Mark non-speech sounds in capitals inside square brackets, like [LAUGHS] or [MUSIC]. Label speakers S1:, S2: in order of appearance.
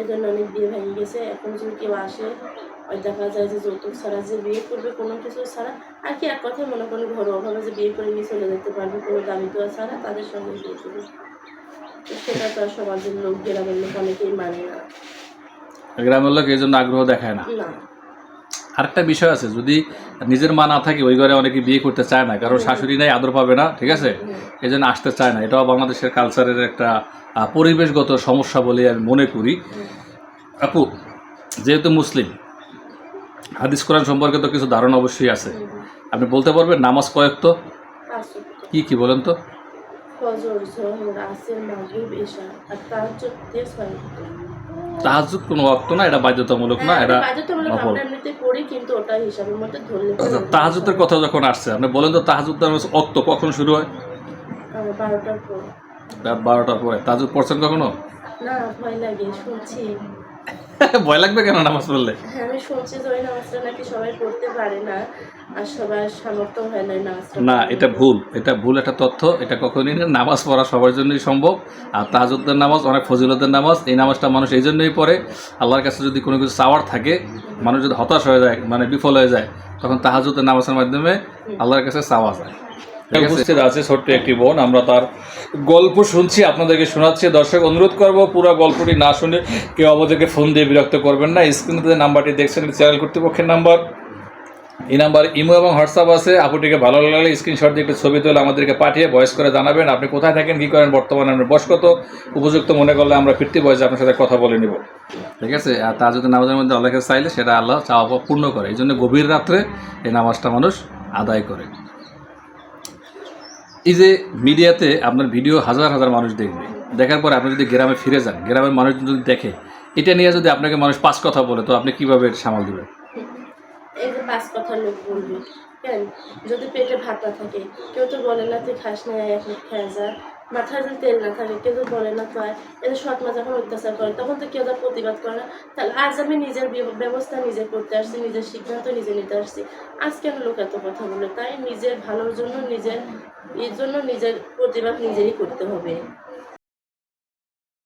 S1: এই জন্য অনেক বিয়ে ভেঙে গেছে। এখন যদি কেউ আসে ওই দেখা যায় যে যৌতুক ছাড়া যে বিয়ে করবে কোনো কিছু ছাড়া আর কি এক কথায় মনে করেন ঘরোয়াভাবে যে বিয়ে করে নিয়ে চলে যেতে পারবে কোনো দাবি দেওয়া ছাড়া তাদের সঙ্গে বিয়ে করবে। সেটা তো আর সমাজের লোক গ্রামের লোক অনেকেই মানে না।
S2: গ্রামের লোক এই জন্য আগ্রহ দেখায় না।
S1: না।
S2: আরেকটা বিষয় আছে, যদি নিজের মা না থাকে, ওই ঘরে অনেকে বিয়ে করতে চায় না কারণ শাশুড়ি নাই, আদর পাবে না, ঠিক আছে? এই জন্য আসতে চায় না। এটাও বাংলাদেশের কালচারের একটা পরিবেশগত সমস্যা বলে আমি মনে করি। আপু, যেহেতু মুসলিম, হাদিস, কোরআন সম্পর্কে তো কিছু ধারণা অবশ্যই আছে। আপনি বলতে পারবেন, নামাজ কয়েক তো। কি কি বলেন তো?
S1: ফজর, জোহর, আসর, মাগরিব, এশা, আর তাহাজ্জুদ।
S2: তাহাজুদ কোনো অক্ত না এটা বাধ্যতামূলক না
S1: হ্যাঁ,
S2: এটা নফল। আচ্ছা তাহাজুদের কথা যখন আসছে আপনি বলেন তো তাহাজুদ অক্ত কখন শুরু হয়?
S1: বারোটার পর।
S2: বারোটার পরে। তাহাজুদ পড়ছেন কখনো?
S1: না ভয় লাগে শুনছি। [LAUGHS]
S2: ভয় লাগবে কেন নামাজ পড়লে?
S1: হ্যাঁ আমি শুনছি যে ওই নামাজটা নাকি সবাই পড়তে পারে না আর সবার সামর্থ্য হয় না নামাজটা
S2: না এটা ভুল এটা ভুল একটা তথ্য এটা কখনই না। নামাজ পড়া সবার জন্যই সম্ভব আর তাহাজুদ্দের নামাজ অনেক ফজিলতের নামাজ এই নামাজটা মানুষ এই জন্যই পড়ে আল্লাহর কাছে যদি কোনো কিছু চাওয়ার থাকে মানুষ যদি হতাশ হয়ে যায় মানে বিফল হয়ে যায় তখন তাহাজুদ্দের নামাজের মাধ্যমে আল্লাহর কাছে চাওয়া যায়। উপস্থিত আছে ছোট্ট একটি বোন আমরা তার গল্প শুনছি আপনাদেরকে শোনাচ্ছি। দর্শক অনুরোধ করব পুরো গল্পটি না শুনে কেউ আমাদেরকে ফোন দিয়ে বিরক্ত করবেন না। স্ক্রিনে যে নাম্বারটি দেখছেন চ্যানেল কর্তৃপক্ষের নাম্বার। এই নাম্বার ইমো এবং হোয়াটসঅ্যাপ আছে। আপুটিকে ভালো লাগলে স্ক্রিনশট দিয়ে একটু ছবি তুলে আমাদেরকে পাঠিয়ে ভয়েস করে জানাবেন। আপনি কোথায় থাকেন কী করেন বর্তমানে আপনার বয়স কত? উপযুক্ত মনে করলে আমরা ফিরতি বয়সে আপনার সাথে কথা বলে নিব। ঠিক আছে? আর তা যদি নামাজের মধ্যে আল্লাহকে চাইলে সেটা আল্লাহ চাওয়া পূর্ণ করে। এই জন্য গভীর রাত্রে এই নামাজটা মানুষ আদায় করে। এই যে মিডিয়াতে আপনার ভিডিও হাজার হাজার মানুষ দেখবে, দেখার পর আপনি যদি গ্রামে ফিরে যান, গ্রামের মানুষ যদি দেখে, এটা নিয়ে যদি আপনাকে মানুষ পাঁচ কথা বলে, তো আপনি কীভাবে সামাল দেবেন?
S1: যদি পেটে ভাত থাকে, কেউ তো বলে না, তুই খাস না, এক খেয়ে যা। মাথায় যদি তেল না থাকে, কেউ বলে না তো এদের সৎ মা যখন অত্যাচার করে, তখন তো কেউ তার প্রতিবাদ করে না। তাহলে আজ আমি নিজের ব্যবস্থা নিজে করতে আসছি, নিজের সিদ্ধান্ত নিজে নিতে আসছি। আজকে লোক এত কথা বলে? তাই নিজের ভালোর জন্য নিজের, এর জন্য নিজের প্রতিবাদ নিজেরই করতে হবে।